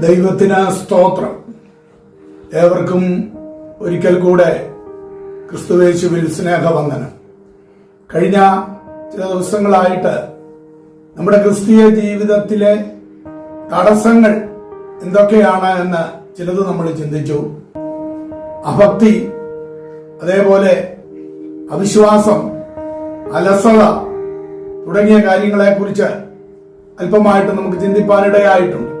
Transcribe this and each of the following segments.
ദൈവത്തിന് സ്തോത്രം. ഏവർക്കും ഒരിക്കൽ കൂടെ ക്രിസ്തുവേശുവിൽ സ്നേഹവന്ദനം. കഴിഞ്ഞ ചില ദിവസങ്ങളായിട്ട് നമ്മുടെ ക്രിസ്തീയ ജീവിതത്തിലെ തടസ്സങ്ങൾ എന്തൊക്കെയാണ് എന്ന് ചിലത് നമ്മൾ ചിന്തിച്ചു. അഭക്തി അതേപോലെ അവിശ്വാസം അലസത തുടങ്ങിയ കാര്യങ്ങളെക്കുറിച്ച് അല്പമായിട്ട് നമുക്ക് ചിന്തിപ്പാനിടയായിട്ടുണ്ട്.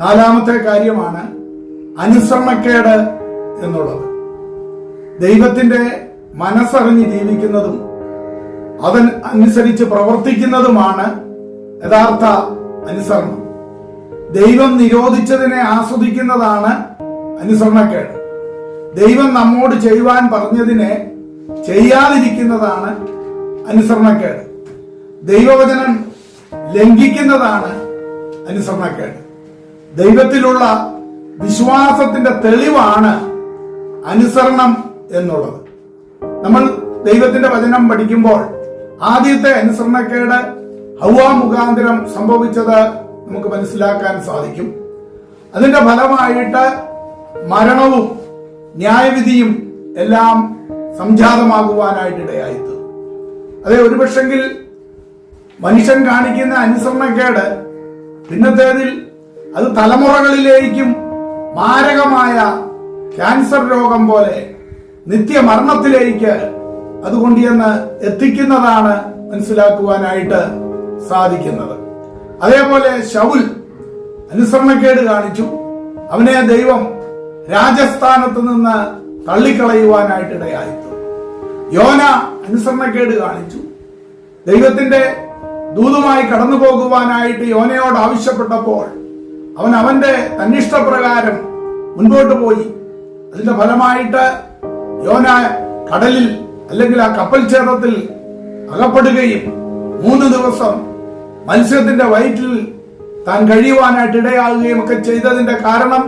നാലാമത്തെ കാര്യമാണ് അനുസരണക്കേട് എന്നുള്ളത്. ദൈവത്തിന്റെ മനസ്സറിഞ്ഞ് ജീവിക്കുന്നതും അതൻ അനുസരിച്ച് പ്രവർത്തിക്കുന്നതുമാണ് യഥാർത്ഥ അനുസരണം. ദൈവം നിരോധിച്ചതിനെ ആസ്വദിക്കുന്നതാണ് അനുസരണക്കേട്. ദൈവം നമ്മോട് ചെയ്യുവാൻ പറഞ്ഞതിനെ ചെയ്യാതിരിക്കുന്നതാണ് അനുസരണക്കേട്. ദൈവവചനം ലംഘിക്കുന്നതാണ് അനുസരണക്കേട്. ദൈവത്തിലുള്ള വിശ്വാസത്തിന്റെ തെളിവാണ് അനുസരണം എന്നുള്ളത്. നമ്മൾ ദൈവത്തിന്റെ വചനം പഠിക്കുമ്പോൾ ആദ്യത്തെ അനുസരണക്കേട് ഹൗവ മുഖാന്തരം സംഭവിച്ചത് നമുക്ക് മനസ്സിലാക്കാൻ സാധിക്കും. അതിന്റെ ഫലമായിട്ട് മരണവും ന്യായവിധിയും എല്ലാം സംജാതമാകുവാനായിട്ട് ഇടയായിത്തീർന്നു അതെ ഒരുപക്ഷെങ്കിൽ മനുഷ്യൻ കാണിക്കുന്ന അനുസരണക്കേട് പിന്നത്തേതിൽ അത് തലമുറകളിലേക്കും മാരകമായ ക്യാൻസർ രോഗം പോലെ നിത്യമരണത്തിലേക്ക് അതുകൊണ്ട് എന്ന് എത്തിക്കുന്നതാണ് മനസ്സിലാക്കുവാനായിട്ട് സാധിക്കുന്നത്. അതേപോലെ ശൗൽ അനുസരണക്കേട് കാണിച്ചു. അവനെ ദൈവം രാജസ്ഥാനത്ത് നിന്ന് തള്ളിക്കളയുവാനായിട്ട് ഇടയായിത്തു യോന അനുസരണക്കേട് കാണിച്ചു. ദൈവത്തിന്റെ ദൂതുമായി കടന്നു പോകുവാനായിട്ട് യോനയോട് ആവശ്യപ്പെട്ടപ്പോൾ അവൻ അവന്റെ തന്നിഷ്ടപ്രകാരം മുൻപോട്ട് പോയി. അതിന്റെ ഫലമായിട്ട് യോന കടലിൽ അല്ലെങ്കിൽ ആ കപ്പൽ ക്ഷേത്രത്തിൽ അകപ്പെടുകയും മൂന്ന് ദിവസം മത്സ്യത്തിന്റെ വയറ്റിൽ താൻ കഴിയുവാനായിട്ട് ഇടയാകുകയും ഒക്കെ ചെയ്തതിന്റെ കാരണം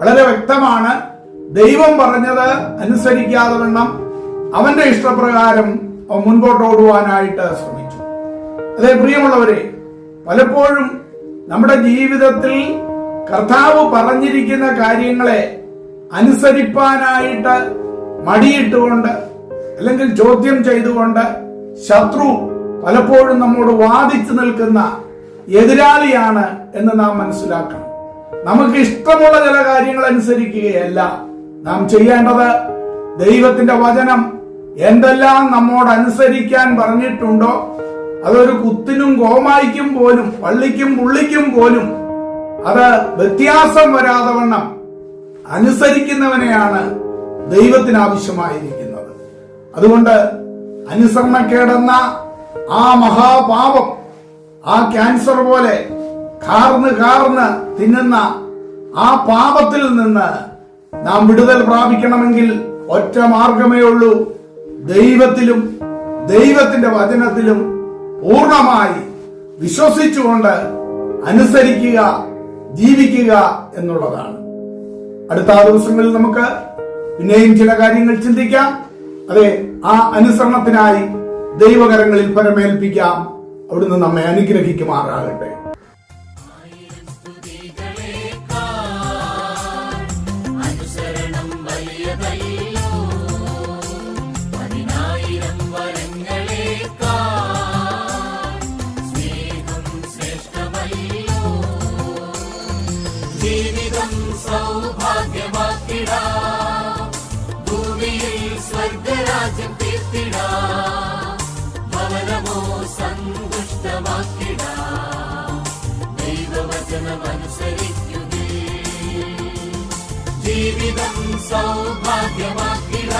വളരെ വ്യക്തമാണ്. ദൈവം പറഞ്ഞത് അനുസരിക്കാതെ വണ്ണം അവന്റെ ഇഷ്ടപ്രകാരം മുൻപോട്ട് ഓടുവാനായിട്ട് ശ്രമിച്ചു. അതേ പ്രിയമുള്ളവരെ പലപ്പോഴും നമ്മുടെ ജീവിതത്തിൽ കർത്താവ് പറഞ്ഞിരിക്കുന്ന കാര്യങ്ങളെ അനുസരിപ്പാനായിട്ട് മടിയിട്ടുകൊണ്ട് അല്ലെങ്കിൽ ചോദ്യം ചെയ്തുകൊണ്ട് ശത്രു പലപ്പോഴും നമ്മോട് വാദിച്ചു നിൽക്കുന്ന എതിരാളിയാണ് എന്ന് നാം മനസ്സിലാക്കണം. നമുക്ക് ഇഷ്ടമുള്ള ചില കാര്യങ്ങൾ അനുസരിക്കുകയല്ല. നാം ചെയ്യേണ്ടത് ദൈവത്തിന്റെ വചനം എന്തെല്ലാം നമ്മോട് അനുസരിക്കാൻ പറഞ്ഞിട്ടുണ്ടോ അതൊരു കുത്തിനും കോമായിക്കും പോലും പള്ളിക്കും പുള്ളിക്കും പോലും. അത് വ്യത്യാസം വരാതെ വണ്ണം അനുസരിക്കുന്നവനെയാണ് ദൈവത്തിന് ആവശ്യമായിരിക്കുന്നത് അതുകൊണ്ട് അനുസരണക്കേടെന്ന ആ മഹാപാപം ആ ക്യാൻസർ പോലെ കാർന്ന് കാർന്ന് തിന്നുന്ന ആ പാപത്തിൽ നിന്ന് നാം വിടുതൽ പ്രാപിക്കണമെങ്കിൽ ഒറ്റ മാർഗമേ ഉള്ളൂ. ദൈവത്തിലും ദൈവത്തിന്റെ വചനത്തിലും പൂർണമായി വിശ്വസിച്ചുകൊണ്ട് അനുസരിക്കുക ജീവിക്കുക എന്നുള്ളതാണ്. അടുത്ത ദിവസങ്ങളിൽ നമുക്ക് പിന്നെയും ചില കാര്യങ്ങൾ ചിന്തിക്കാം. അതെ ആ അനുസരണത്തിനായി ദൈവകരങ്ങളിൽ പരമേൽപ്പിക്കാം. അവിടുന്ന് നമ്മെ അനുഗ്രഹിക്കുമാറാകട്ടെ. തീർത്തിടാ ഭവനമോ സന്തുഷ്ടമാക്കിടാ. ദൈവവചനമനുസരിക്കുകേ ജീവിതം സൗഭാഗ്യമാക്കിട.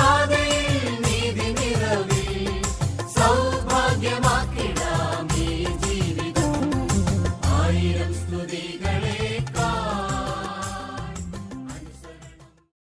Padre.